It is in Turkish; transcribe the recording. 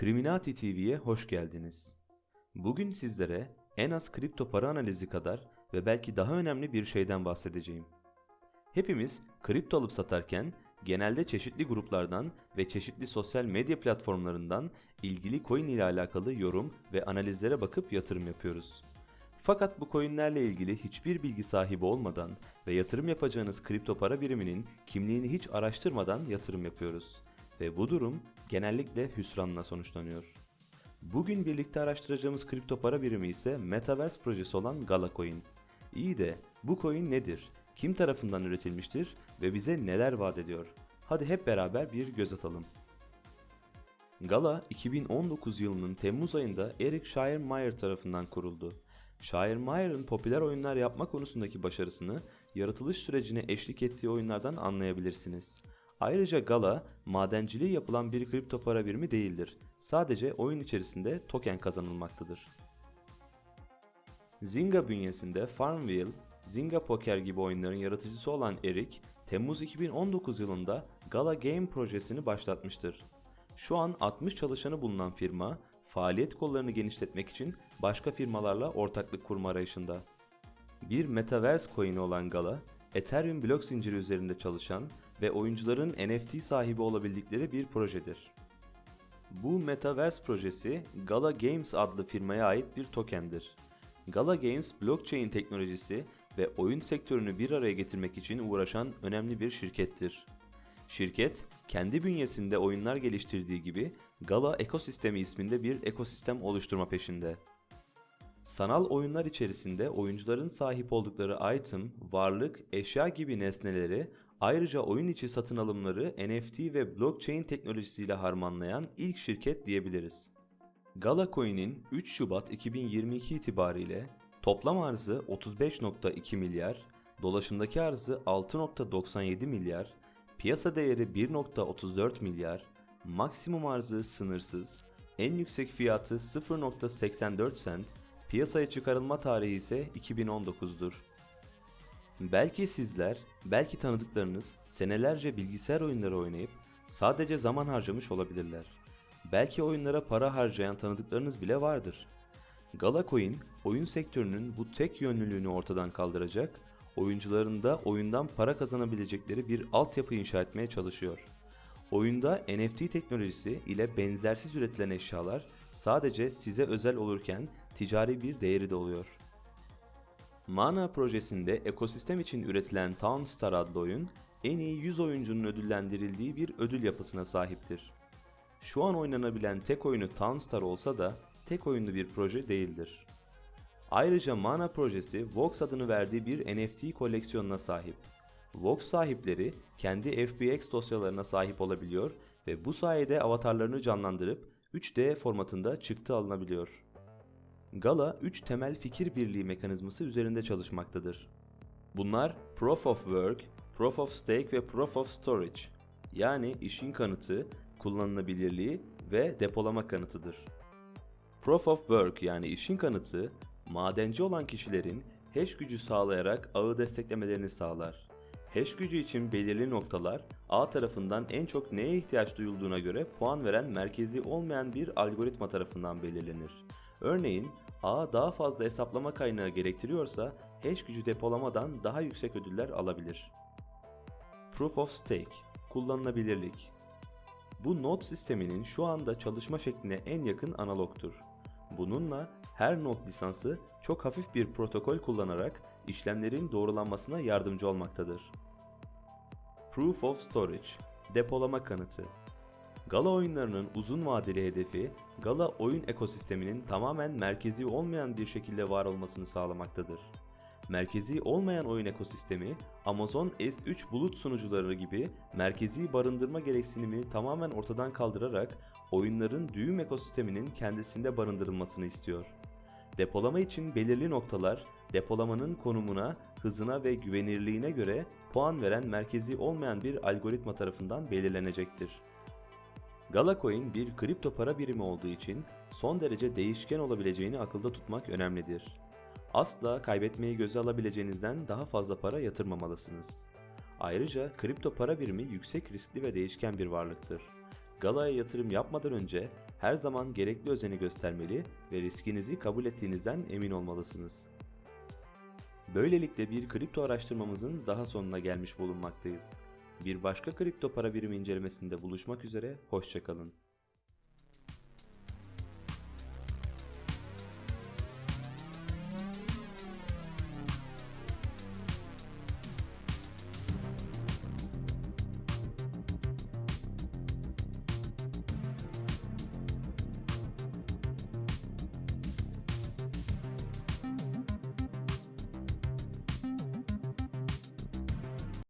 Criminati TV'ye hoş geldiniz. Bugün sizlere en az kripto para analizi kadar ve belki daha önemli bir şeyden bahsedeceğim. Hepimiz kripto alıp satarken genelde çeşitli gruplardan ve çeşitli sosyal medya platformlarından ilgili coin ile alakalı yorum ve analizlere bakıp yatırım yapıyoruz. Fakat bu coinlerle ilgili hiçbir bilgi sahibi olmadan ve yatırım yapacağınız kripto para biriminin kimliğini hiç araştırmadan yatırım yapıyoruz. Ve bu durum genellikle hüsranla sonuçlanıyor. Bugün birlikte araştıracağımız kripto para birimi ise Metaverse projesi olan Gala Coin. İyi de bu coin nedir? Kim tarafından üretilmiştir ve bize neler vaat ediyor? Hadi hep beraber bir göz atalım. Gala 2019 yılının Temmuz ayında Eric Schiermeier tarafından kuruldu. Schiermeier'ın popüler oyunlar yapma konusundaki başarısını yaratılış sürecine eşlik ettiği oyunlardan anlayabilirsiniz. Ayrıca Gala, madenciliği yapılan bir kripto para birimi değildir. Sadece oyun içerisinde token kazanılmaktadır. Zynga bünyesinde Farmville, Zynga Poker gibi oyunların yaratıcısı olan Eric, Temmuz 2019 yılında Gala Game projesini başlatmıştır. Şu an 60 çalışanı bulunan firma, faaliyet kollarını genişletmek için başka firmalarla ortaklık kurma arayışında. Bir Metaverse coin'i olan Gala, Ethereum blok zinciri üzerinde çalışan ve oyuncuların NFT sahibi olabildikleri bir projedir. Bu Metaverse projesi Gala Games adlı firmaya ait bir tokendir. Gala Games blockchain teknolojisi ve oyun sektörünü bir araya getirmek için uğraşan önemli bir şirkettir. Şirket, kendi bünyesinde oyunlar geliştirdiği gibi Gala Ekosistemi isminde bir ekosistem oluşturma peşinde. Sanal oyunlar içerisinde oyuncuların sahip oldukları item, varlık, eşya gibi nesneleri ayrıca oyun içi satın alımları NFT ve blockchain teknolojisiyle harmanlayan ilk şirket diyebiliriz. Gala Coin'in 3 Şubat 2022 itibariyle toplam arzı 35.2 milyar, dolaşımdaki arzı 6.97 milyar, piyasa değeri 1.34 milyar, maksimum arzı sınırsız, en yüksek fiyatı 0.84 cent, piyasaya çıkarılma tarihi ise 2019'dur. Belki sizler, belki tanıdıklarınız senelerce bilgisayar oyunları oynayıp sadece zaman harcamış olabilirler. Belki oyunlara para harcayan tanıdıklarınız bile vardır. Galacoin, oyun sektörünün bu tek yönlülüğünü ortadan kaldıracak, oyuncuların da oyundan para kazanabilecekleri bir altyapı inşa etmeye çalışıyor. Oyunda NFT teknolojisi ile benzersiz üretilen eşyalar sadece size özel olurken ticari bir değeri de oluyor. Mana projesinde ekosistem için üretilen Town Star adlı oyun en iyi 100 oyuncunun ödüllendirildiği bir ödül yapısına sahiptir. Şu an oynanabilen tek oyunu Town Star olsa da tek oyunlu bir proje değildir. Ayrıca Mana projesi Vox adını verdiği bir NFT koleksiyonuna sahip. Vox sahipleri kendi FBX dosyalarına sahip olabiliyor ve bu sayede avatarlarını canlandırıp 3D formatında çıktı alınabiliyor. Gala 3 temel fikir birliği mekanizması üzerinde çalışmaktadır. Bunlar Proof of Work, Proof of Stake ve Proof of Storage yani işin kanıtı, kullanılabilirliği ve depolama kanıtıdır. Proof of Work yani işin kanıtı, madenci olan kişilerin hash gücü sağlayarak ağı desteklemelerini sağlar. Hash gücü için belirli noktalar ağ tarafından en çok neye ihtiyaç duyulduğuna göre puan veren merkezi olmayan bir algoritma tarafından belirlenir. Örneğin ağ daha fazla hesaplama kaynağı gerektiriyorsa hash gücü depolamadan daha yüksek ödüller alabilir. Proof of Stake Kullanılabilirlik Bu node sisteminin şu anda çalışma şekline en yakın analogtur. Bununla her node lisansı çok hafif bir protokol kullanarak işlemlerin doğrulanmasına yardımcı olmaktadır. Proof of Storage Depolama kanıtı Gala oyunlarının uzun vadeli hedefi, Gala oyun ekosisteminin tamamen merkezi olmayan bir şekilde var olmasını sağlamaktadır. Merkezi olmayan oyun ekosistemi, Amazon S3 bulut sunucuları gibi merkezi barındırma gereksinimi tamamen ortadan kaldırarak oyunların düğüm ekosisteminin kendisinde barındırılmasını istiyor. Depolama için belirli noktalar, depolamanın konumuna, hızına ve güvenirliğine göre puan veren merkezi olmayan bir algoritma tarafından belirlenecektir. Galacoin bir kripto para birimi olduğu için son derece değişken olabileceğini akılda tutmak önemlidir. Asla kaybetmeyi göze alabileceğinizden daha fazla para yatırmamalısınız. Ayrıca kripto para birimi yüksek riskli ve değişken bir varlıktır. Gala'ya yatırım yapmadan önce her zaman gerekli özeni göstermeli ve riskinizi kabul ettiğinizden emin olmalısınız. Böylelikle bir kripto araştırmamızın daha sonuna gelmiş bulunmaktayız. Bir başka kripto para birimi incelemesinde buluşmak üzere, hoşçakalın.